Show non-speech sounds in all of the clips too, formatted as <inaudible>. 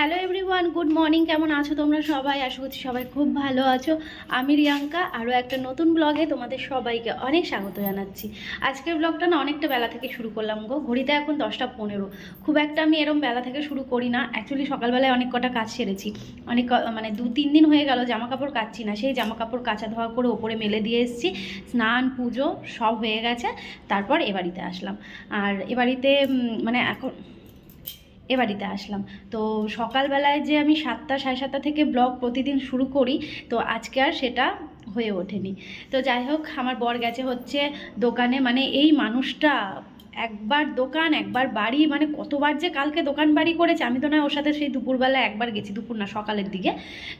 Hello everyone good morning কেমন আছো তোমরা সবাই? আশা করছি সবাই খুব ভালো আছো। আমি রিয়াঙ্কা, আরও একটা নতুন ব্লগে তোমাদের সবাইকে অনেক স্বাগত জানাচ্ছি। আজকের ব্লগটা না অনেকটা বেলা থেকে শুরু করলাম গো। ঘড়িতে এখন দশটা পনেরো। খুব একটা আমি এরম বেলা থেকে শুরু করি না। অ্যাকচুয়ালি সকালবেলায় অনেক কটা কাজ সেরেছি। অনেক মানে দু তিন দিন হয়ে গেল জামা কাপড় কাচ্ছি না। সেই জামা কাপড় কাচা ধোয়া করে ওপরে মেলে দিয়ে এসেছি। স্নান, পুজো সব হয়ে গেছে। তারপর এ বাড়িতে আসলাম। আর এ বাড়িতে মানে এখন এ বাড়িতে আসলাম। তো সকালবেলায় যে আমি সাতটা, সাড়ে সাতটা থেকে ব্লগ প্রতিদিন শুরু করি, তো আজকে আর সেটা হয়ে ওঠেনি। তো যাই হোক, আমার বর গেছে হচ্ছে দোকানে মানে এই মানুষটা একবার দোকান, একবার বাড়ি মানে কতবার যে কালকে দোকান বাড়ি করেছে, আমি তো নয় ওর সাথে সেই দুপুরবেলা একবার গেছি, দুপুর না, সকালের দিকে।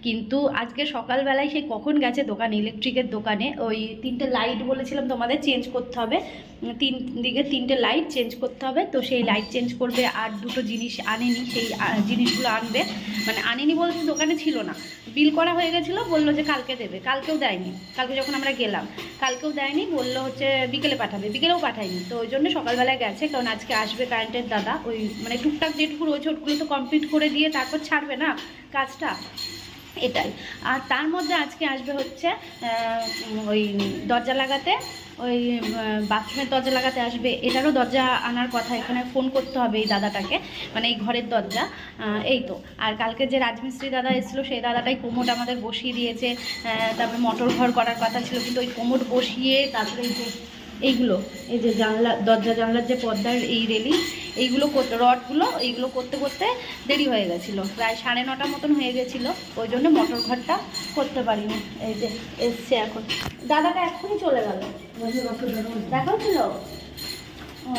কিন্তু আজকে সকালবেলায় সেই কখন গেছে দোকান ইলেকট্রিকের দোকানে, ওই তিনটে লাইট বলেছিলাম তোমাদের চেঞ্জ করতে হবে। তিন দিকে তিনটে লাইট চেঞ্জ করতে হবে, তো সেই লাইট চেঞ্জ করবে আর দুটো জিনিস আনেনি, সেই জিনিসগুলো আনবে। মানে আনেনি বলতে দোকানে ছিল না। বিল করা হয়ে গেছিল, বলল যে কালকে দেবে। কালকেও দেয়নি। কালকে যখন আমরা গেলাম, কালকেও দেয়নি, বলল হচ্ছে বিকেলে পাঠাবে। বিকেলেও পাঠায়নি। তো ওই জন্য সকালবেলায় গেছে, কারণ আজকে আসবে কারেন্টের দাদা। ওই মানে টুকটাক যেটুকু রয়েছে ওটুকুলো তো কমপ্লিট করে দিয়ে তারপর ছাড়বে না কাজটা। এটাই। আর তার মধ্যে আজকে আসবে হচ্ছে ওই দরজা লাগাতে। ওই বাথরুমের দরজা লাগাতে আসবে, এটারও দরজা আনার কথা, এখানে ফোন করতে হবে এই দাদাটাকে মানে এই ঘরের দরজা এই তো। আর কালকে যে রাজমিস্ত্রি দাদা এসেছিল, সেই দাদাটাই কোমোট আমাদের বসিয়ে দিয়েছে তারপরে মোটর ঘর করার কথা ছিল, কিন্তু ওই কোমোট বসিয়ে তারপরে যে এইগুলো এই যে জানলা দরজা জানলার যে পর্দার এই রেলিং এইগুলো করতে রডগুলো এইগুলো করতে করতে দেরি হয়ে গেছিল। প্রায় সাড়ে নটা মতন হয়ে গেছিল ওই জন্য মোটর ঘরটা করতে পারিনি এই যে এসছে এখন। দাদাটা এখনই চলে গেল। দেখাও ছিল ও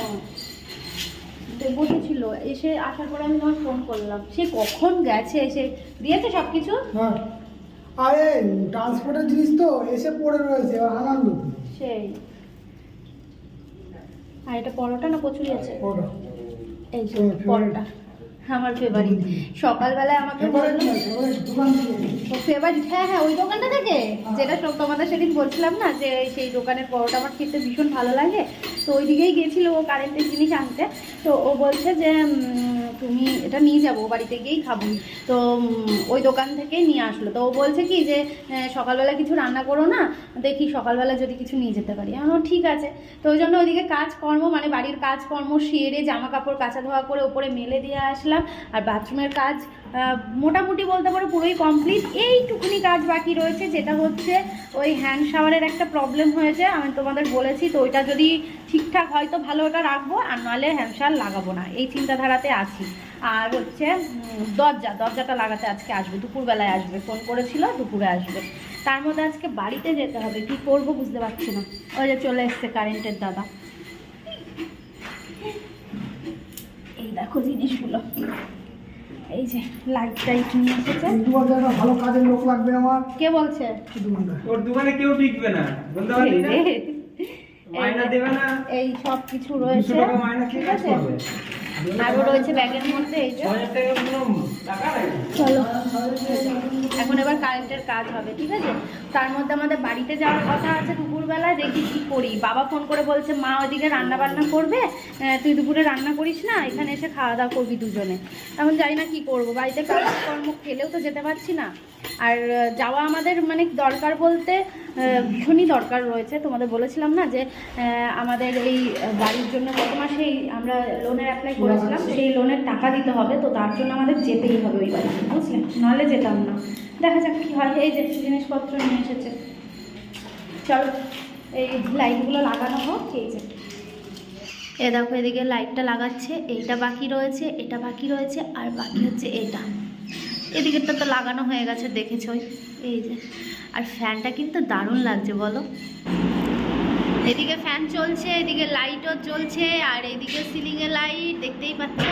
বসেছিল এসে আসার পরে আমি তোমার ফোন করলাম। সে কখন গেছে এসে? দিয়েছে সব কিছু হ্যাঁ। আরে ট্রান্সপোর্টের জিনিস তো এসে পড়ে রয়েছে আনন্দ সেই। আর এটা পরোটা না কচুরি আছে? এই? পরোটা। আমার ফেভারিট সকালবেলায় আমাকে ফেভারিট হ্যাঁ হ্যাঁ ওই দোকানটা থেকে। যেটা সব তোমাদের সেদিন বলছিলাম না যে সেই দোকানের পরোটা আমার খেতে ভীষণ ভালো লাগে। তো ওই দিকেই গেছিল ও কারেন্টের জিনিস আনতে। তো ও বলছে যে তুমি এটা নিয়ে যাব বাড়িতে গিয়েই খাব। তো ওই দোকান থেকেই নিয়ে আসলো। তো ও বলছে কি যে সকালবেলা কিছু রান্না করো না, দেখি সকালবেলা যদি কিছু নিয়ে যেতে পারি। আমার ঠিক আছে। তো ওই জন্য ওইদিকে কাজকর্ম মানে বাড়ির কাজকর্ম, সেরে জামা কাপড় কাঁচা ধোয়া করে ওপরে মেলে দিয়ে আসলাম। আর বাথরুমের কাজ মোটামুটি বলতে পারো পুরোই কমপ্লিট এইটুকুনি কাজ বাকি রয়েছে, যেটা হচ্ছে ওই হ্যান্ড শাওয়ারের একটা প্রবলেম হয়েছে। আমি তোমাদের বলেছি, তো ওইটা যদি ঠিকঠাক হয় তো ভালো ওটা রাখব, আর নাহলে হ্যান্ড শাওয়ার লাগাবো না। এই চিন্তাধারাতে আছি। আর হচ্ছে দরজা, দরজাটা লাগাতে আজকে আসবে, দুপুরবেলায় আসবে। ফোন করেছিল, দুপুরে আসবে। তার মধ্যে আজকে বাড়িতে যেতে হবে, কি করব বুঝতে পারছি না। ওই যে চলে এসছে কারেন্টের দাদা। এই দেখো জিনিসগুলো। এই যে লাইট টাইট নিয়ে এসেছে। তোমার ভালো কাজের লোক লাগবে আমার। কে বলছে? ওর দোকানে কেউ টিকবে না। বলতে পারবি না এই দেবে? না? এই সব কিছু রয়েছে। ঠিক আছে? আরও রয়েছে ব্যাগের মধ্যে এই যে। চলো। এখন এবার কারেন্টের কাজ হবে ঠিক আছে? তার মধ্যে আমাদের বাড়িতে যাওয়ার কথা আছে দুপুরবেলায় দেখি কি করি। বাবা ফোন করে বলছে, মা, ওইদিকে রান্না বান্না করবে তুই দুপুরে রান্না করিস না? এখানে এসে খাওয়া দাওয়া করবি দুজনে। এখন জানি না কি করব। বাড়িতে কাজকর্ম খেলেও তো যেতে পারছি না। আর যাওয়া আমাদের মানে দরকার বলতে ভীষণই দরকার রয়েছে। তোমাদের বলেছিলাম না যে আমাদের এই বাড়ির জন্য গত মাসেই আমরা লোনের অ্যাপ্লাই করেছিলাম, সেই লোনের টাকা দিতে হবে। তো তার জন্য আমাদের যেতেই হবে ওই বাড়িতে, বুঝলে? নাহলে যেতাম না। দেখা যাক কী হয়। এই যে জিনিসপত্র নিয়ে এসেছে। চলো, এই লাইটগুলো লাগানো হোক, এই যে। এ দেখো, এদিকে লাইটটা লাগাচ্ছে, এইটা বাকি রয়েছে, এটা বাকি রয়েছে, আর বাকি হচ্ছে এটা। এদিকেরটা তো লাগানো হয়ে গেছে দেখেছই এই যে। আর ফ্যানটা কিন্তু দারুণ লাগছে, বলো। এদিকে ফ্যান চলছে, এদিকে লাইটও চলছে, আর এদিকে সিলিংয়ে লাইট, দেখতেই পাচ্ছ?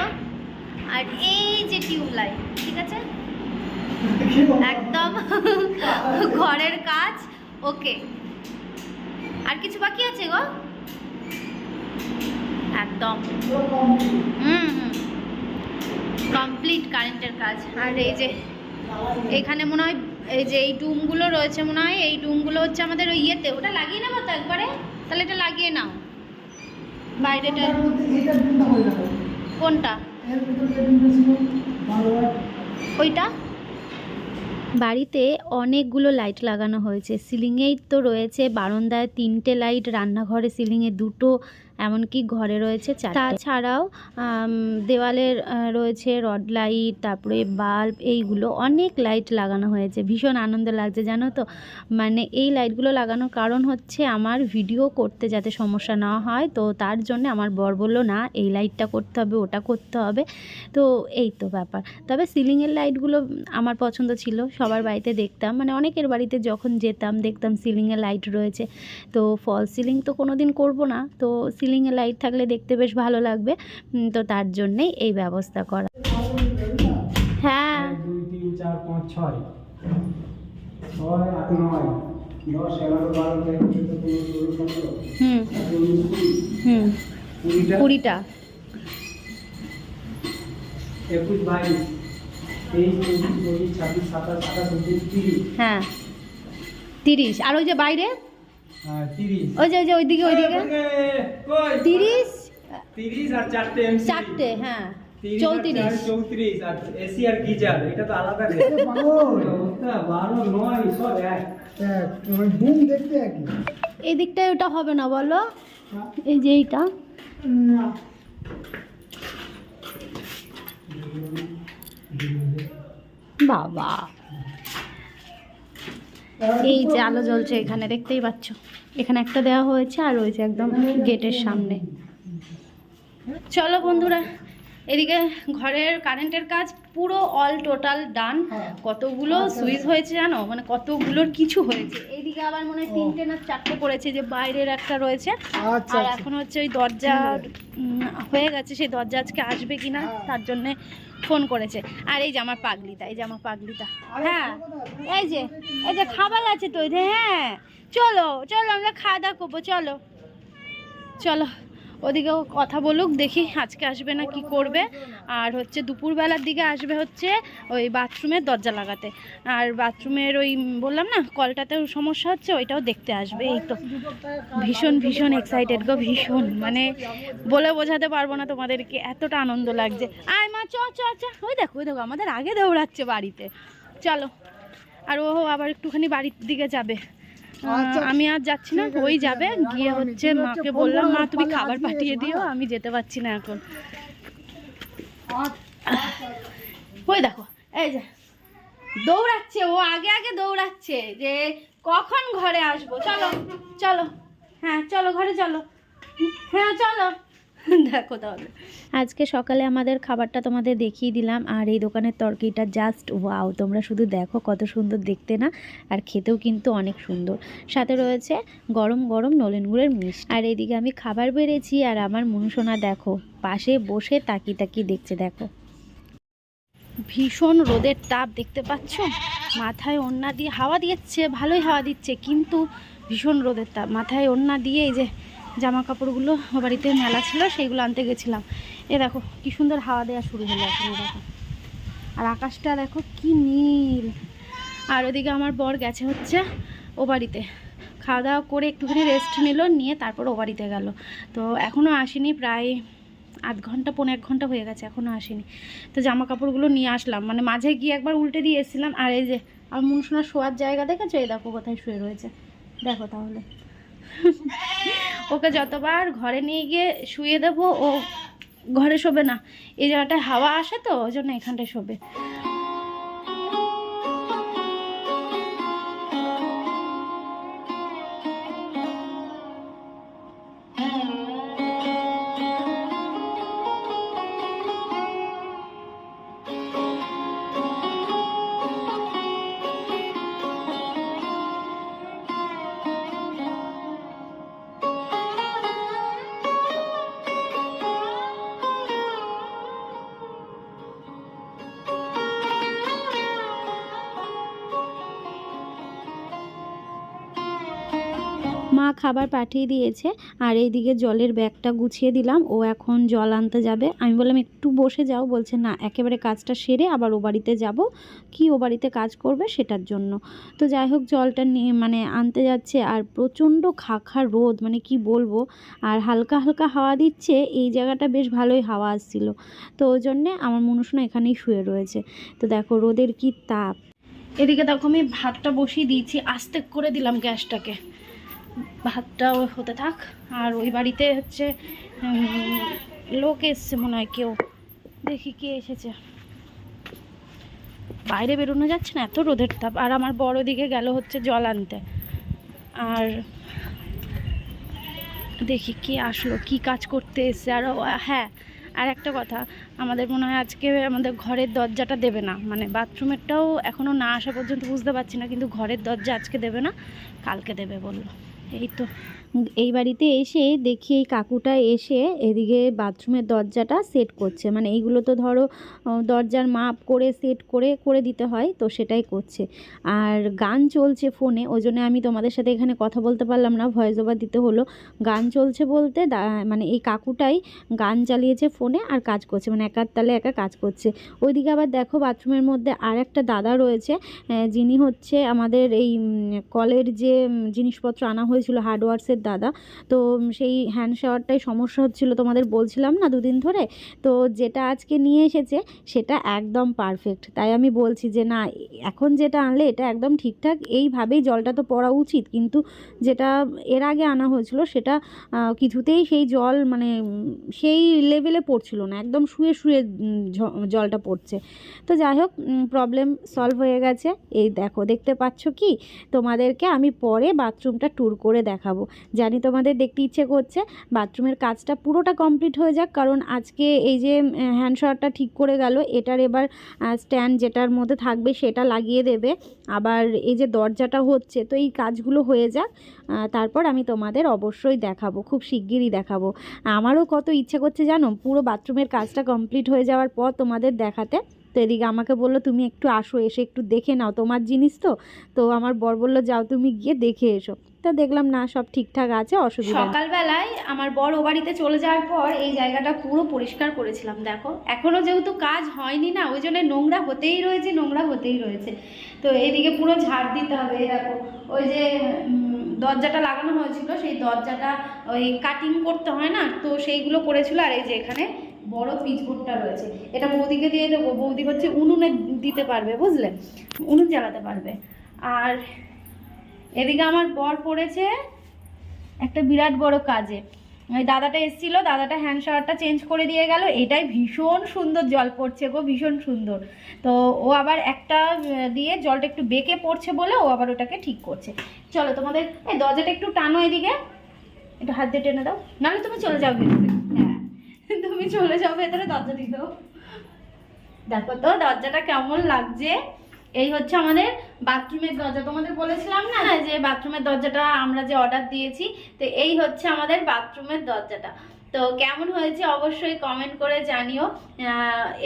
আর এই যে টিউব লাইট ঠিক আছে? একদম। ঘরের কাজ, ওকে। আর কিছু বাকি আছে গো? একদম। হুম কমপ্লিট কারেন্টের কাজ। আর এই যে এখানে মনে হয় এই যে এই ডুমগুলো রয়েছে মনে হয় এই ডুমগুলো হচ্ছে আমাদের ওই ইয়েতে। ওটা লাগিয়ে নেব তো একবারে? তাহলে এটা লাগিয়ে নাও। বাইরেটা কোনটা? ওইটা? বাড়িতে অনেকগুলো লাইট লাগানো হয়েছে। সিলিংয়েই তো রয়েছে বারান্দায় তিনটে লাইট রান্নাঘরে সিলিংয়ে দুটো এমনকি ঘরে রয়েছে তাছাড়াও দেওয়ালের রয়েছে রড লাইট তারপরে বাল্ব এইগুলো অনেক লাইট লাগানো হয়েছে। ভীষণ আনন্দ লাগছে, জানো তো? মানে এই লাইটগুলো লাগানোর কারণ হচ্ছে আমার ভিডিও করতে যাতে সমস্যা না হয়, তো তার জন্য আমার বর বলল, না, এই লাইটটা করতে হবে, ওটা করতে হবে। তো এই তো ব্যাপার। তবে সিলিংয়ের লাইটগুলো আমার পছন্দ ছিল, সবার বাড়িতে দেখতাম। মানে অনেকের বাড়িতে যখন যেতাম, দেখতাম সিলিংয়ে লাইট রয়েছে। তো ফল সিলিং তো কোনো দিন করব না। তো সিলিংয়ে লাইট থাকলে দেখতে বেশ ভালো লাগবে। তো তার জন্যেই এই ব্যবস্থা করা। হ্যাঁ। দুই তিন চার পাঁচ ছয়। ছয় আট নয় দশ এগারো বারো তেরো চোদ্দ পনেরো ষোলো সতেরো হুম। হুম। কুড়িটা? কুড়িটা। একুশ বাইশ তেইশ চব্বিশ ছাব্বিশ সাতাশ আঠাশ উনত্রিশ তিরিশ। হ্যাঁ। তিরিশ। আর ওই যে বাইরে? ওই যে ওই যে ওইদিকে ওইদিকে। তিরিশ? তিরিশ আর চারটে চারটে হ্যাঁ। চৌত্রিশ। চৌত্রিশ আর এসি আর গিজার এটা তো আলাদা রে আরে পাগল। অবস্থা, বারো নয় সব এক। এক, ওই বুম দেখতে একই। এই দিকটায় ওটা হবে না বলো। হ্যাঁ। এই যে এইটা। বাবা। এই যে আলো জ্বলছে এখানে, দেখতেই পাচ্ছ? এখানে একটা দেওয়া হয়েছে আর ওই যে একদম গেটের সামনে। চলো বন্ধুরা, এদিকে ঘরের কারেন্টের কাজ পুরো অল টোটাল ডান। কতগুলো সুইচ হয়েছে জানো? মানে কতগুলোর কিছু হয়েছে। এইদিকে আবার মনে হয় তিনটে না চারটে পড়েছে যে বাইরের একটা রয়েছে। আচ্ছা আর আচ্ছা। এখন হচ্ছে ওই দরজা হয়ে গেছে সেই দরজা আজকে আসবে কিনা হ্যাঁ। তার জন্যে ফোন করেছে। আর এই যে আমার পাগলিটা এই যে আমার পাগলিটা। হ্যাঁ এই যে এই যে খাবার আছে তো হ্যাঁ। চলো চলো আমরা খাওয়া দাওয়া করব চলো। চলো। ওদিকেও কথা বলুক, দেখি আজকে আসবে না কি করবে। আর হচ্ছে দুপুরবেলার দিকে আসবে হচ্ছে ওই বাথরুমের দরজা লাগাতে। আর বাথরুমের ওই বললাম না, কলটাতেও সমস্যা হচ্ছে, ওইটাও দেখতে আসবে। এই তো ভীষণ ভীষণ এক্সাইটেড গো, ভীষণ। মানে বলে বোঝাতে পারব না তোমাদেরকে, এতটা আনন্দ লাগছে। আয় মা, চ চ চ। ওই দেখো ওই দেখো, আমাদের আগে দৌড়াচ্ছে বাড়িতে। চলো। আর ও আবার একটুখানি বাড়ির দিকে যাবে। আমি আর যাচ্ছি না ওই যাবে গিয়ে হচ্ছে মাকে বললাম মা তুমি খাবার পাঠিয়ে দিও? আমি যেতে পারছি না এখন। আচ্ছা, ওই দেখো এই যে দৌড়াচ্ছে ও আগে আগে দৌড়াচ্ছে যে কখন ঘরে আসব? চলো চলো। হ্যাঁ চলো ঘরে চলো। হ্যাঁ চলো। দেখো তাহলে। আজকে সকালে আমাদের খাবারটা তোমাদের দেখিয়ে দিলাম, আর এই দোকানের তরকিটা জাস্ট ওয়াও তোমরা শুধু দেখো কত সুন্দর দেখতে না, আর খেতেও কিন্তু অনেক সুন্দর। সাথে রয়েছে গরম গরম নলেন গুড়ের মিষ্টি। আর এইদিকে আমি খাবার বেড়েছি, আর আমার মনুসোনা দেখো, পাশে বসে তাকি তাকি দেখছে, দেখো। ভীষণ রোদের তাপ দেখতে পাচ্ছ? মাথায় ওড়না দিয়ে হাওয়া দিচ্ছে, ভালোই হাওয়া দিচ্ছে, কিন্তু ভীষণ রোদের তাপ। মাথায় ওড়না দিয়ে এই যে জামা কাপড়গুলো বাড়িতে মেলা ছিল, সেইগুলো আনতে গেছিলাম। এ দেখো, কি সুন্দর হাওয়া দেওয়া শুরু হলো এখন দেখো। আর আকাশটা দেখো, কি নীল। আর ওদিকে আমার বর গেছে হচ্ছে ও বাড়িতে। খাওয়া দাওয়া করে একটুখানি রেস্ট নিল, নিয়ে তারপর ও বাড়িতে গেল। তো এখনও আসেনি, প্রায় আধ ঘণ্টা পনেরো এক ঘণ্টা হয়ে গেছে এখনও আসেনি। তো জামা কাপড়গুলো নিয়ে আসলাম মানে মাঝে গিয়ে একবার উল্টে দিয়ে এসেছিলাম। আর এই যে আমার মনসোনার শোয়ার জায়গা দেখেছ? এই দেখো, কোথায় শুয়ে রয়েছে। দেখো তাহলে। ওকে যতবার ঘরে নিয়ে গিয়ে শুয়ে দেবো, ও ঘরে শোবে না। এই জায়গাটায় হাওয়া আসে তো, ওই জন্য এখানটায় শোবে। মা খাবার পাঠিয়ে দিয়েছে, আর এইদিকে জলের ব্যাগটা গুছিয়ে দিলাম, ও এখন জল আনতে যাবে। আমি বললাম, একটু বসে যাও। বলছে, না, একেবারে কাজটা সেরে আবার ও বাড়িতে যাব। কি ও বাড়িতে কাজ করবে সেটার জন্য। তো যাই হোক, জলটা নিয়ে মানে আনতে যাচ্ছে, আর প্রচণ্ড খাখা রোদ মানে কি বলব? আর হালকা হালকা হাওয়া দিচ্ছে, এই জায়গাটা বেশ ভালোই হাওয়া আসছিল। তো ওই জন্যে আমার মনুষনা এখানেই শুয়ে রয়েছে। তো দেখো, রোদের কি তাপ। এদিকে দেখো, আমি ভাতটা বসিয়ে দিয়েছি, আস্তে করে দিলাম গ্যাসটাকে। ভাতটা হতে থাক। আর ওই বাড়িতে হচ্ছে লোক এসছে মনে হয় কেউ। দেখি কে এসেছে। বাইরে বেরোনো যাচ্ছে না, এত রোদের তাপ। আর আমার বড় দিকে গেল হচ্ছে জল আনতে। আর দেখি কে আসলো, কি কাজ করতে এসছে। আর হ্যাঁ আর একটা কথা, আমাদের মনে হয় আজকে আমাদের ঘরের দরজাটা দেবে না। মানে বাথরুমেরটাও এখনও না আসা পর্যন্ত বুঝতে পারছি না, কিন্তু ঘরের দরজা আজকে দেবে না, কালকে দেবে বলল। এই তো এই বাড়িতে এসে দেখি এই কাকুটা এসে এদিকে বাথরুমের দরজাটা সেট করছে। মানে এইগুলো তো ধরো দরজার মাপ করে সেট করে করে দিতে হয়, তো সেটাই করছে। আর গান চলছে ফোনে, ওই জন্য আমি তোমাদের সাথে এখানে কথা বলতে পারলাম না ভয়েস ওভার দিতে হলো। গান চলছে বলতে মানে এই কাকুটাই গান চালিয়েছে ফোনে আর কাজ করছে মানে একার তালে একা কাজ করছে। ওইদিকে আবার দেখো বাথরুমের মধ্যে আর একটা দাদা রয়েছে যিনি হচ্ছে আমাদের এই কলের যে জিনিসপত্র আনা হয়েছিল হার্ডওয়ার্সের দাদা। তো সেই হ্যান্ড শাওয়ারটাই সমস্যা হচ্ছিল তোমাদের বলছিলাম না দুদিন ধরে? তো যেটা আজকে নিয়ে এসেছে সেটা একদম পারফেক্ট তাই আমি বলছি যে না, এখন যেটা আনলে এটা একদম ঠিকঠাক। এইভাবেই জলটা তো পড়া উচিত। কিন্তু যেটা এর আগে আনা হয়েছিল সেটা কিছুতেই সেই জল মানে সেই লেভেলে পড়ছিল না। একদম শুয়ে শুয়ে জলটা পড়ছে। তো যাই হোক প্রবলেম সলভ হয়ে গেছে। এই দেখো, দেখতে পাচ্ছ কি? তোমাদেরকে আমি পরে বাথরুমটা ট্যুর করে দেখাবো। জানি তোমাদের দেখতে ইচ্ছে করছে, বাথরুমের কাজটা পুরোটা কমপ্লিট হয়ে যাক, কারণ আজকে এই যে হ্যান্ড শাওয়ারটা ঠিক করে গেল, এটার এবার স্ট্যান্ড যেটার মধ্যে থাকবে সেটা লাগিয়ে দেবে। আবার এই যে দরজাটা হচ্ছে, তো এই কাজগুলো হয়ে যাক তারপর আমি তোমাদের অবশ্যই দেখাবো, খুব শিগগিরই দেখাবো। আমারও কত ইচ্ছে করছে জানো, পুরো বাথরুমের কাজটা কমপ্লিট হয়ে যাওয়ার পর তোমাদের দেখাতে। তো এদিকে আমাকে বলল, তুমি একটু আসো, এসে একটু দেখে নাও তোমার জিনিস তো। তো আমার বর বলল, যাও তুমি গিয়ে দেখে এসো। তা দেখলাম, না, সব ঠিকঠাক আছে, অসুবিধা সকালবেলায় আমার বর ও বাড়িতে চলে যাওয়ার পর এই জায়গাটা পুরো পরিষ্কার করেছিলাম, দেখো। এখনও যেহেতু কাজ হয়নি না, ওই জন্য নোংরা হতেই রয়েছে, নোংরা হতেই রয়েছে। তো এদিকে পুরো ঝাড় দিতে হবে, দেখো। ওই যে দরজাটা লাগানো হয়েছিল, সেই দরজাটা ওই কাটিং করতে হয় না, তো সেইগুলো করেছিল আর এই যে এখানে বড় পিচবোর্ডটা রয়েছে। এটা বৌদিকে দিয়ে দেবো। বৌদি হচ্ছে উনুনে দিতে পারবে, বুঝলে? উনুন জ্বালাতে পারবে। আর এদিকে আমার বর পড়েছে একটা বিরাট বড় কাজে। ওই দাদাটা এসেছিল, দাদাটা হ্যান্ড শাওয়ারটা চেঞ্জ করে দিয়ে গেল। এটাই ভীষণ সুন্দর জল পড়ছে গো, ভীষণ সুন্দর। তো ও আবার একটা দিয়ে জলটা একটু বেঁকে পড়ছে বলে ও আবার ওটাকে ঠিক করছে। চলো তোমাদের, এই দরজাটা একটু টানো এদিকে। একটু হাত দিয়ে টেনে দাও। নাহলে তুমি চলে যাও হ্যাঁ তুমি চলে যাও ভেতরে দরজা দাও। দেখো তো দরজাটা কেমন লাগছে? এই হচ্ছে আমাদের বাথরুমের দরজা। তোমাদের বলেছিলাম না যে বাথরুমের দরজাটা আমরা যে অর্ডার দিয়েছি? তো এই হচ্ছে আমাদের বাথরুমের দরজাটা। তো কেমন হয়েছে অবশ্যই কমেন্ট করে জানিও।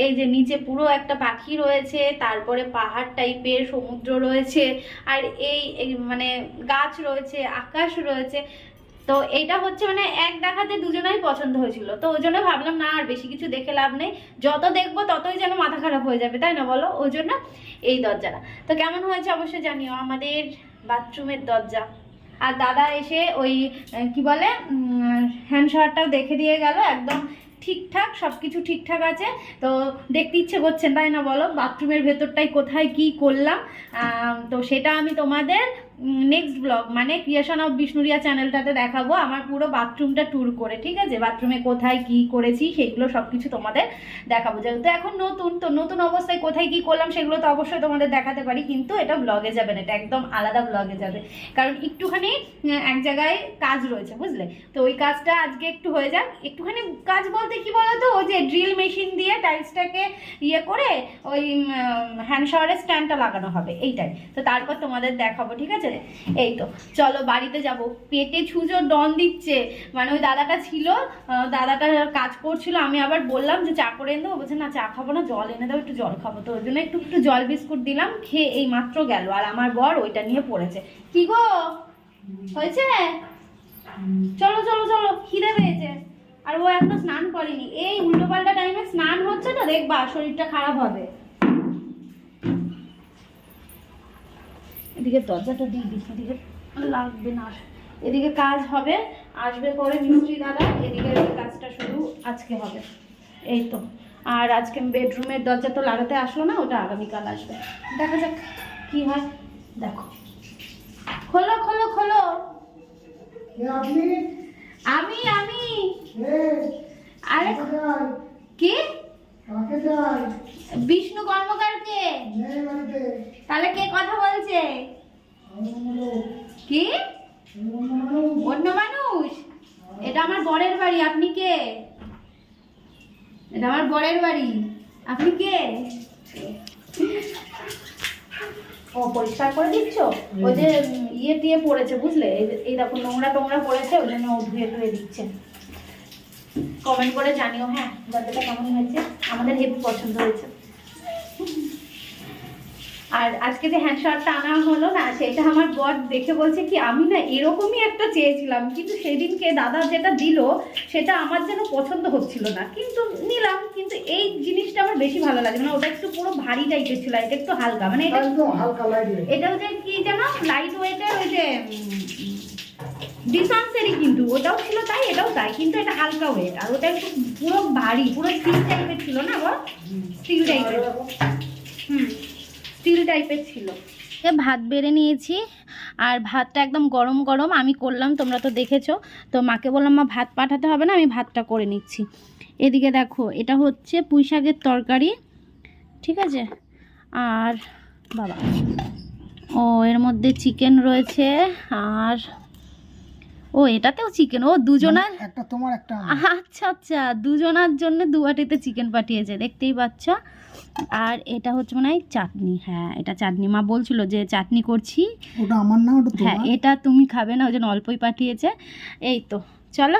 এই যে নিচে পুরো একটা পাখি রয়েছে তারপরে পাহাড় টাইপের সমুদ্র রয়েছে আর এই মানে গাছ রয়েছে আকাশ রয়েছে। তো এইটা হচ্ছে মানে এক দেখাতে দুজনেরই পছন্দ হয়েছিল। তো ওই জন্য ভাবলাম, না, আর বেশি কিছু দেখে লাভ নেই। যত দেখব, ততই যেন মাথা খারাপ হয়ে যাবে, তাই না বলো? ওই জন্য এই দরজাটা। তো কেমন হয়েছে অবশ্যই জানিও, আমাদের বাথরুমের দরজা। আর দাদা এসে ওই কি বলে হ্যান্ড দেখে দিয়ে গেল, একদম ঠিকঠাক সব কিছু ঠিকঠাক আছে। তো দেখতে ইচ্ছে করছেন তাই না বলো? বাথরুমের ভেতরটাই কোথায় কি করলাম। তো সেটা আমি তোমাদের নেক্সট ব্লগ মানে ক্রিয়েশন অফ বিষ্ণুরিয়া চ্যানেলটাতে দেখাবো আমার পুরো বাথরুমটা ট্যুর করে, ঠিক আছে? বাথরুমে কোথায় কি করেছি, সেগুলো সব কিছু তোমাদের দেখাবো। যেহেতু এখন নতুন, তো নতুন অবস্থায় কোথায় কি করলাম সেগুলো তো অবশ্যই তোমাদের দেখাতে পারি, কিন্তু এটা ব্লগে যাবে না, এটা একদম আলাদা ব্লগে যাবে। কারণ একটুখানি এক জায়গায় কাজ রয়েছে, বুঝলে? তো ওই কাজটা আজকে একটু হয়ে যাক। একটুখানি কাজ বলতে কি বলতো? ওই যে ড্রিল মেশিন দিয়ে টাইলসটাকে ইয়ে করে ওই হ্যান্ড শাওয়ারের স্ট্যান্ডটা লাগানো হবে, এইটাই। তো তারপর তোমাদের দেখাবো, ঠিক আছে? এই তো চলো বাড়িতে যাব। পেটে ছুঁচো ডন দিচ্ছে। মানে ওই দাদাটা ছিল দাদাটা কাজ করছিল, আমি আবার বললাম যে চা করে এনে দেবো। বলছে, না, চা খাব না, জল এনে দাও, একটু জল খাব। তো ওই জন্য একটু একটু জল বিস্কুট দিলাম, খেয়ে এই মাত্র গেল। আর আমার বর ওইটা নিয়ে পড়েছে। কি গো? হয়েছে? চলো চলো চলো, খিদে পেয়েছে। আর ও এখনও স্নান করেনি। এই উল্টো পাল্টা টাইমে স্নান হচ্ছে তো, দেখবা শরীরটা খারাপ হবে। এদিকে দরজাটা দিয়ে দিই এদিকে লাগবে না। এদিকে কাজ হবে আসবে পরে মিস্ত্রি দাদা এদিকে কাজটা শুরু আজকে হবে। এই তো। আর আজকে বেডরুমের দরজা তো লাগাতে আসলো না ওটা আগামীকাল আসবে। দেখা যাক কি হয়। দেখো। খোলো খোলো খোলো। আমি আমি। আরে কি? বিষ্ণু কর্মকারকে? নেই বাড়িতে তাহলে কে কথা বলছে? কি? অন্য মানুষ? এটা আমার বরের বাড়ি আপনি কে? এটা আমার বরের বাড়ি আপনি কে? ও পরিষ্কার করে দিচ্ছ? ওই যে ইয়ে টিয়ে পড়েছে বুঝলে? এই এই দেখো নোংরা টোংরা পড়েছে ওই জন্য ও ধুয়ে ধুয়ে দিচ্ছে। কমেন্ট করে জানিও হ্যাঁ? দরজাটা কেমন হয়েছে? আমাদের হেভি পছন্দ হয়েছে। আর আজকে যে হ্যান্ড শার্টটা আনা হলো না সেটা আমার বর দেখে বলছে কি আমি না এরকমই একটা চেয়েছিলাম কিন্তু সেদিনকে দাদা যেটা দিল সেটা আমার যেন পছন্দ হচ্ছিল না। কিন্তু নিলাম কিন্তু এই জিনিসটা আমার বেশি ভালো লাগে। মানে ওটা একটু পুরো ভারী টাইপের ছিল এটা একটু হালকা। মানে এটা এটা হচ্ছে কি যেন লাইট ওয়েটের ওই যে ডিসেন্সারি কিন্তু, ওটাও ছিল তাই, এটাও তাই, কিন্তু এটা হালকা ওয়েট আর ওটা একটু পুরো ভারী, পুরো স্টিল টাইপের ছিল না বল স্টিল টাইপের হুম স্টিল টাইপের ছিল। ভাত বেড়ে নিয়েছি, আর ভাতটা একদম গরম গরম, আমি করলাম, তোমরা তো দেখেছ। তো মাকে বললাম, মা, ভাত পাঠাতে হবে না, আমি ভাতটা করে নিচ্ছি। এদিকে দেখো, এটা হচ্ছে পুঁই শাকের তরকারি, ঠিক আছে? আর বাবা, ও, এর মধ্যে চিকেন রয়েছে, আর ও এটাতেও চিকেন ও দুজনার একটা তোমার একটা আচ্ছা আচ্ছা দুজনার জন্য দুয়াটিতে চিকেন পাঠিয়েছে দেখতেই পাচ্ছ। আর এটা হচ্ছে মনে হয় চাটনি হ্যাঁ এটা চাটনি। মা বলছিল যে চাটনি করছি। ওটা আমার না ওটা হ্যাঁ এটা তুমি খাবে না ওই জন্য অল্পই পাঠিয়েছে। এই তো চলো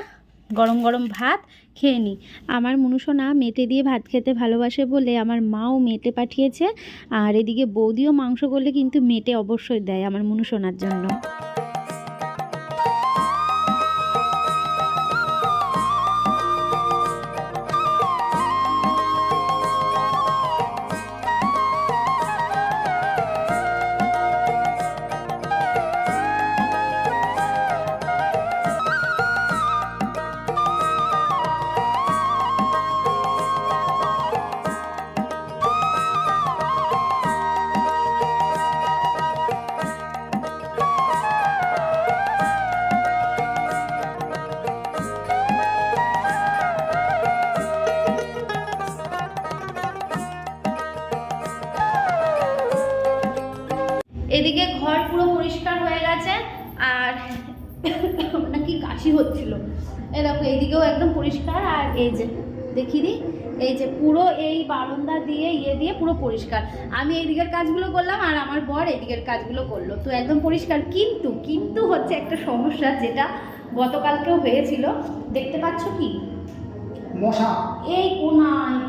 গরম গরম ভাত খেয়ে নিই আমার মনুষোনা মেটে দিয়ে ভাত খেতে ভালোবাসে বলে আমার মাও মেটে পাঠিয়েছে। আর এদিকে বৌদিও মাংস করলে কিন্তু মেটে অবশ্যই দেয় আমার মনুষোনার জন্য। কাশি হচ্ছিল। দেখো এইদিকেও একদম পরিষ্কার আর এই যে দেখি দি এই যে পুরো এই বারান্দা দিয়ে ইয়ে দিয়ে পুরো পরিষ্কার। আমি এইদিকের কাজগুলো করলাম আর আমার বর এদিকের কাজগুলো করল। তো একদম পরিষ্কার কিন্তু কিন্তু হচ্ছে একটা সমস্যা যেটা গতকালকেও হয়েছিল। দেখতে পাচ্ছ কি? মশা। এই কোনায়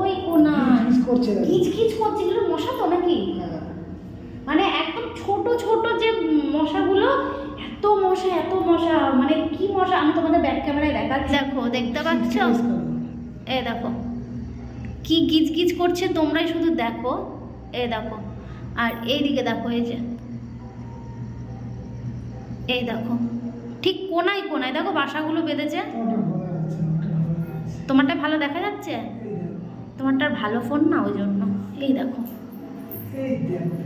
ওই কোনায়। করছে। দেখো। কিচ কিচ করছে এগুলো মশা তো নাকি? হ্যাঁ। মানে একদম ছোট ছোট যে মশাগুলো এত মশা মানে কি মশা আমি তোমাদের ব্যাক ক্যামেরায় দেখাচ্ছি। দেখো দেখতে পাচ্ছ? এ দেখো কি গিজ গিজ করছে তোমরাই শুধু দেখো। এ দেখো আর এইদিকে দেখো এই যে। এই দেখো ঠিক কোনায় কোনায় দেখো বাসাগুলো বেঁধেছে। তোমারটা ভালো দেখা যাচ্ছে? এই তোমারটার ভালো ফোন না ওই জন্য। এই দেখো। এই দেখো।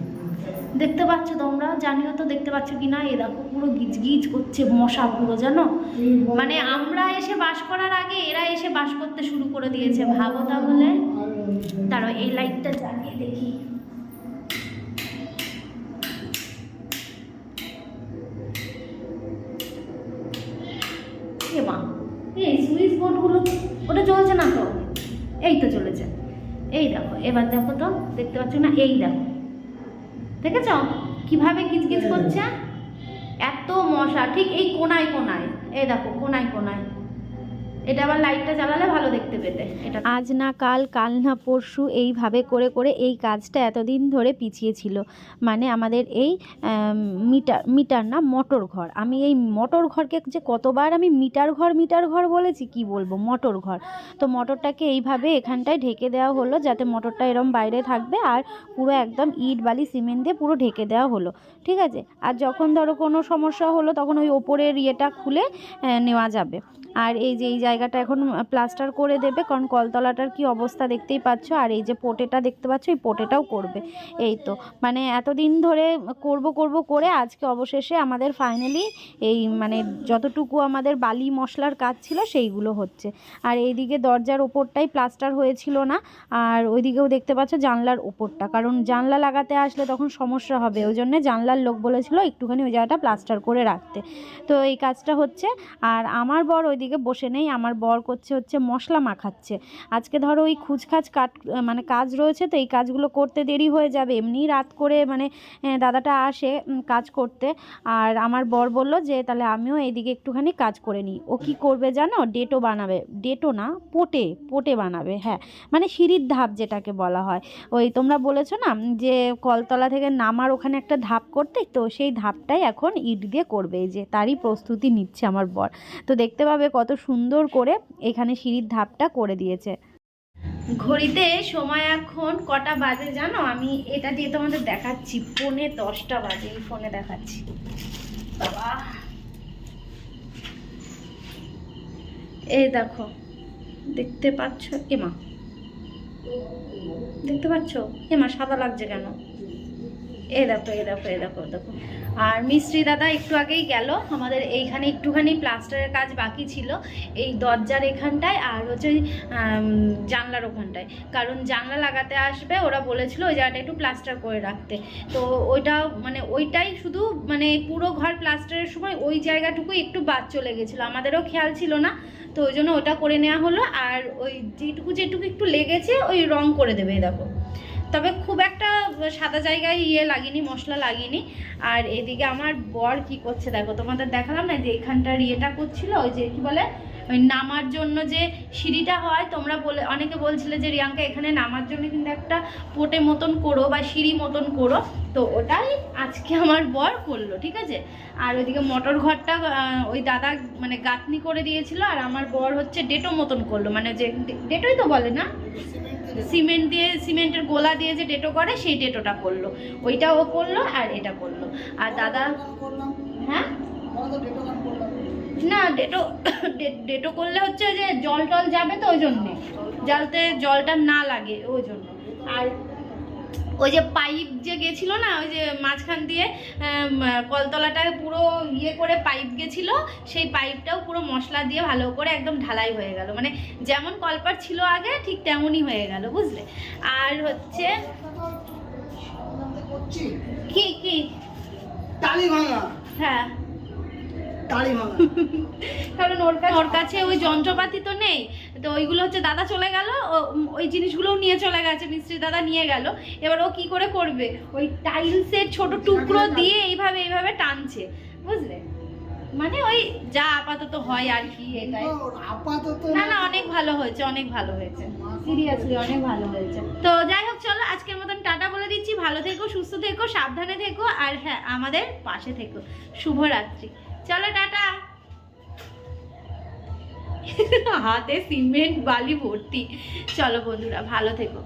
দেখতে পাচ্ছ তোমরা? জানিও তো দেখতে পাচ্ছ কি না এই দেখো পুরো গিজ গিজ করছে মশা পুরো, জানো? মানে আমরা এসে বাস করার আগে এরা এসে বাস করতে শুরু করে দিয়েছে, ভাবো তাহলে। দাঁড়াও, এই লাইটটা জ্বালিয়ে দেখি। এ মা, এই সুইচ বোর্ডগুলো, ওটা চলছে না তো? এই তো চলেছে। এই দেখো, এবার দেখো তো, দেখতে পাচ্ছ না? এই দেখো। দেখেছ? কীভাবে কিচকিচ করছে? এত মশা ঠিক এই কোনায় কোনায়। এই দেখো কোনায় কোনায়। এটা আবার লাইটটা জ্বালালে ভালো দেখতে পেতে। এটা আজ না কাল কাল না পরশু এইভাবে করে করে এই কাজটা এতদিন ধরে পিছিয়ে ছিল। মানে আমাদের এই মিটার মিটার না, মোটর ঘর। আমি এই মোটর ঘরকে যে কতবার আমি মিটার ঘর মিটার ঘর বলেছি, কি বলব? মোটর ঘর। তো মোটরটাকে এইভাবে এখানটায় ঢেকে দেওয়া হলো, যাতে মোটরটা এরম বাইরে থাকবে আর পুরো একদম ইট, বালি, সিমেন্ট দিয়ে পুরো ঢেকে দেওয়া হলো। ঠিক আছে? আর যখন ধরো কোনো সমস্যা হলো, তখন ওই ওপরের ইয়েটা খুলে নেওয়া যাবে। আর এই যে, এই জায়গাটা এখন প্লাস্টার করে দেবে, কারণ কলতলাটার কি অবস্থা দেখতেই পাচ্ছ, আর এই যে পোটেটা দেখতে পাচ্ছ, এই পোটেটাও করবে। এই তো মানে এতদিন ধরে করব করব করে আজকে অবশেষে আমাদের ফাইনালি এই মানে যতটুকু আমাদের বালি মশলার কাজ ছিল, সেইগুলো হচ্ছে। আর এইদিকে দরজার ওপরটাই প্লাস্টার হয়েছিল না, আর ওইদিকেও দেখতে পাচ্ছ জানলার ওপরটা, কারণ জানলা লাগাতে আসলে তখন সমস্যা হবে, ওই জন্য জানলার লোক বলেছিল একটুখানি ওই জায়গাটা প্লাস্টার করে রাখতে। তো এই কাজটা হচ্ছে, আর আমার বর ওইদিকে বসে নেই, আমার বর করছে হচ্ছে মশলা মাখাচ্ছে। আজকে ধরো ওই খুচখাচ কাট মানে কাজ রয়েছে তো, এই কাজগুলো করতে দেরি হয়ে যাবে। এমনি রাত করে মানে দাদাটা আসে কাজ করতে। আর আমার বর বলল যে, তাহলে আমিও এইদিকে একটুখানি কাজ করে নিই। ও কি করবে জানো? ডেটো বানাবে। ডেটো না, পোটে পোটে বানাবে হ্যাঁ। মানে সিঁড়ির ধাপ যেটাকে বলা হয়। ওই তোমরা বলেছ না, যে কলতলা থেকে নামার ওখানে একটা ধাপ করতে, তো সেই ধাপটাই এখন ইট দিয়ে করবে। যে তারই প্রস্তুতি নিচ্ছে আমার বর। তো দেখতে পাবে কত সুন্দর করে এখানে সিঁড়ির ধাপটা করে দিয়েছে। ঘড়িতে সময় এখন কটা বাজে জানো? আমি এটা দিয়ে তোমাদের দেখাচ্ছি। ফোনে দশটা বাজে এই ফোনে দেখাচ্ছি। বাবা। এই দেখো, দেখতে পাচ্ছ? এমা দেখতে পাচ্ছ? এমা সাদা লাগছে কেন? এই দেখো এই দেখো এই দেখো দেখো। আর মিস্ত্রি দাদা একটু আগেই গেল। আমাদের এইখানে একটুখানি প্লাস্টারের কাজ বাকি ছিল এই দরজার এখানটায় আর হচ্ছে জানলার ওখানটায়। কারণ জানলা লাগাতে আসবে, ওরা বলেছিল ওই জায়গাটা একটু প্লাস্টার করে রাখতে। তো ওইটা মানে ওইটাই শুধু মানে পুরো ঘর প্লাস্টারের সময় ওই জায়গাটুকু একটু বাদ চলে গেছিল। আমাদেরও খেয়াল ছিল না, তো ওই জন্য ওটা করে নেওয়া হলো। আর ওই যেটুকু যেটুকু একটু লেগেছে, ওই রং করে দেবে দেখো। তবে খুব একটা সাদা জায়গায় ইয়ে লাগিনি, মশলা লাগিনি। আর এদিকে আমার বর কি করছে দেখো, তোমাদের দেখালাম না যে এখানটার ইয়েটা করছিল, ওই যে কি বলে, ওই নামার জন্য যে সিঁড়িটা হয়, তোমরা বলে, অনেকে বলছিলে যে রিয়াঙ্কা, এখানে নামার জন্য কিন্তু একটা পোটে মতন করো বা সিঁড়ি মতন করো। তো ওটাই আজকে আমার বর করল, ঠিক আছে? আর ওইদিকে মোটর ঘরটা ওই দাদা মানে গাঁথনি করে দিয়েছিল, আর আমার বর হচ্ছে ডেটো মতন করল মানে যে ডেটোই তো বলে না? সিমেন্ট দিয়ে সিমেন্টের গোলা দিয়ে যে ডেটো করে সেই ডেটোটা করল। ওইটা ও করল আর এটা করল। আর দাদা হ্যাঁ? না ডেটো <coughs> ডেটো করলে হচ্ছে যে জল টল যাবে তো ওই জন্যে। যাতে জলটা না লাগে ওই জন্য। আর ওই যে পাইপ যে গেছিল না ওই যে মাঝখান দিয়ে কলতলাটা পুরো ইয়ে করে পাইপ গেছিল সেই পাইপটাও পুরো মশলা দিয়ে ভালো করে একদম ঢালাই হয়ে গেল। মানে যেমন কলপার ছিল আগে ঠিক তেমনই হয়ে গেল বুঝলে? আর হচ্ছে কি কি? হ্যাঁ। <laughs> কারণ ওর কাছে ওর কাছে ওই যন্ত্রপাতি তো নেই। তো ওইগুলো হচ্ছে দাদা চলে গেল ওই জিনিসগুলোও নিয়ে চলে গেছে মিস্ত্রি দাদা নিয়ে গেল। এবার ও কি করে করবে? ওই টাইলসের ছোট টুকরো দিয়ে এইভাবে এইভাবে টানছে বুঝলে? মানে ওই যা আপাতত হয় আর কি এটাই। আপাতত না না অনেক ভালো হয়েছে অনেক ভালো হয়েছে। সিরিয়াসলি অনেক ভালো হয়েছে। তো যাই হোক চলো আজকের মতন টাটা বলে দিচ্ছি। ভালো থেকো সুস্থ থেকো সাবধানে থেকো আর হ্যাঁ আমাদের পাশে থেকো। শুভরাত্রি। চলো টাটা। হাতে সিমেন্ট বালি ভর্তি। চলো বন্ধুরা ভালো থেকো।